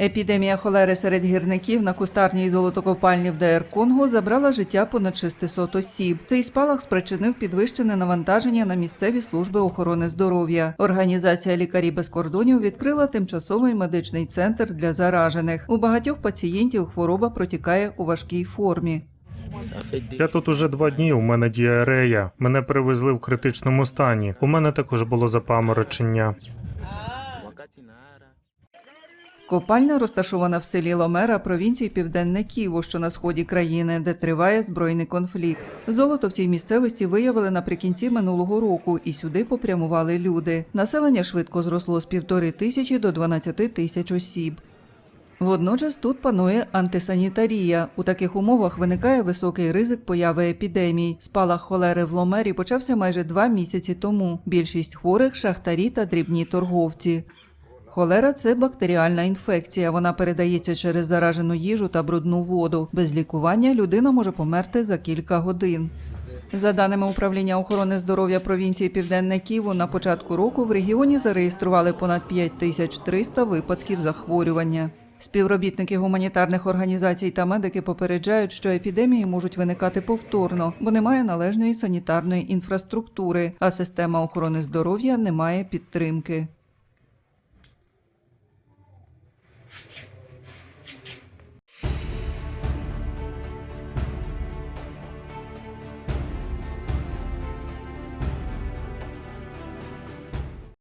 Епідемія холери серед гірників на кустарній золотокопальні в ДР Конго забрала життя понад 600 осіб. Цей спалах спричинив підвищене навантаження на місцеві служби охорони здоров'я. Організація Лікарі без кордонів відкрила тимчасовий медичний центр для заражених. У багатьох пацієнтів хвороба протікає у важкій формі. Я тут уже два дні. У мене діарея. Мене привезли в критичному стані. У мене також було запаморочення. Копальня розташована в селі Ломера провінції Південне Ківо, що на сході країни, де триває збройний конфлікт. Золото в цій місцевості виявили наприкінці минулого року, і сюди попрямували люди. Населення швидко зросло з півтори тисячі до 12 тисяч осіб. Водночас тут панує антисанітарія. У таких умовах виникає високий ризик появи епідемій. Спалах холери в Ломері почався майже два місяці тому. Більшість хворих шахтарі та дрібні торговці. Холера це бактеріальна інфекція. Вона передається через заражену їжу та брудну воду. Без лікування людина може померти за кілька годин. За даними управління охорони здоров'я провінції Південне Ківо, на початку року в регіоні зареєстрували понад 5300 випадків захворювання. Співробітники гуманітарних організацій та медики попереджають, що епідемії можуть виникати повторно, бо немає належної санітарної інфраструктури, а система охорони здоров'я не має підтримки.